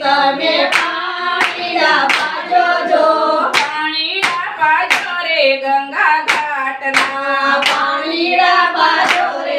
તમે પાણી પાજો જો ગંગા ઘાટના. પાણીડા પાજો રે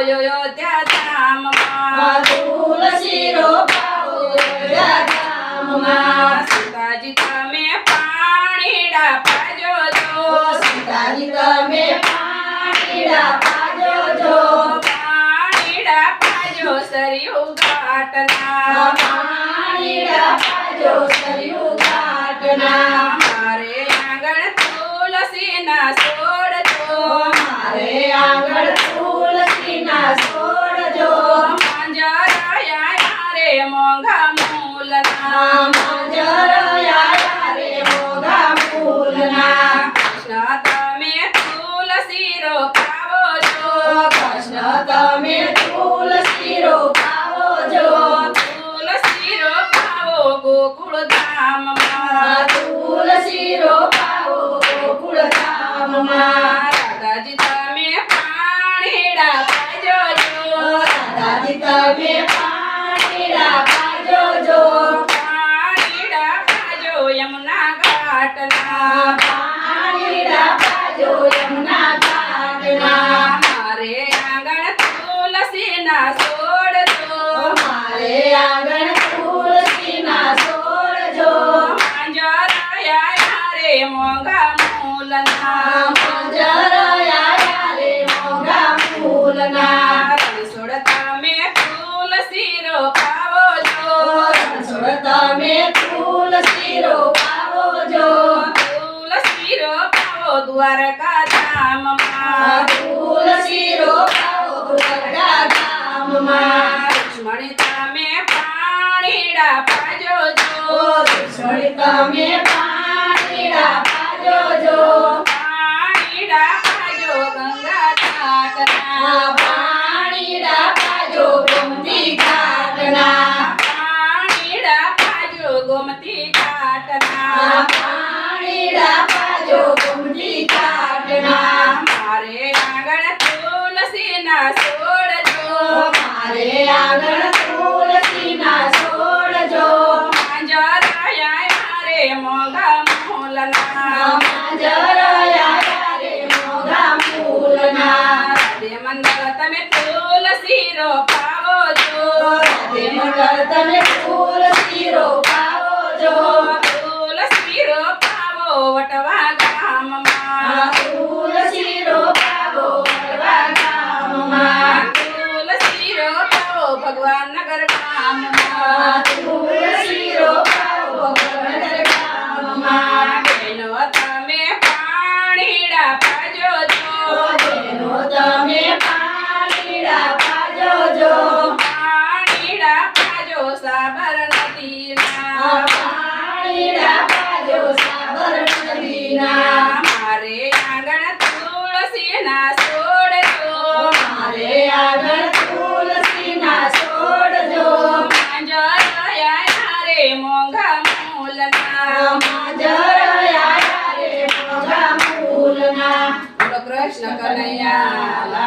રોપાવો અયોધ્યા ધામમાં તુલસી રોપાવો ગામમાં સીતાજી તમે પાણીડા પાજો છો સીતાજી તમે પાણીડા પાજો જો પાણીડા પાજો સરયુ ઘાટના પાણીડા પાજો સરયુ ઘાટના મારે આંગણ તુલસીના છોડ છો મારે આંગણ તમે તુલસી રોકાવો છો કૃષ્ણ તમે આંગણ તુલસીના છોડ જો. માંજરાયા રે મોંઘા મૂલના માંજર આયા રે મોગા ફૂલના. રણછોડ તમે તુલસી રોપાવો છો રણછોડ તમે તુલસી રોપાવો જો. તુલસી રોપાવો દ્વારકા ધામમાં. તુલસી રોપાવો દ્વારકા ગામમાં લક્ષ્મણી તમે તુલસી રોપાવો છો રાધે મંગળ તમે તુલસી રોપાવો જો. રોપાવો વટવા પાજો સાબરમતીના મારે આંગણ તુલસીના છોડ છો મારે આગળ તુલસીના છોડ જો માંજરાયા રે મોંઘા મૂલના. માંજર આયા રે ફૂલના બોલો કૃષ્ણ કનૈયા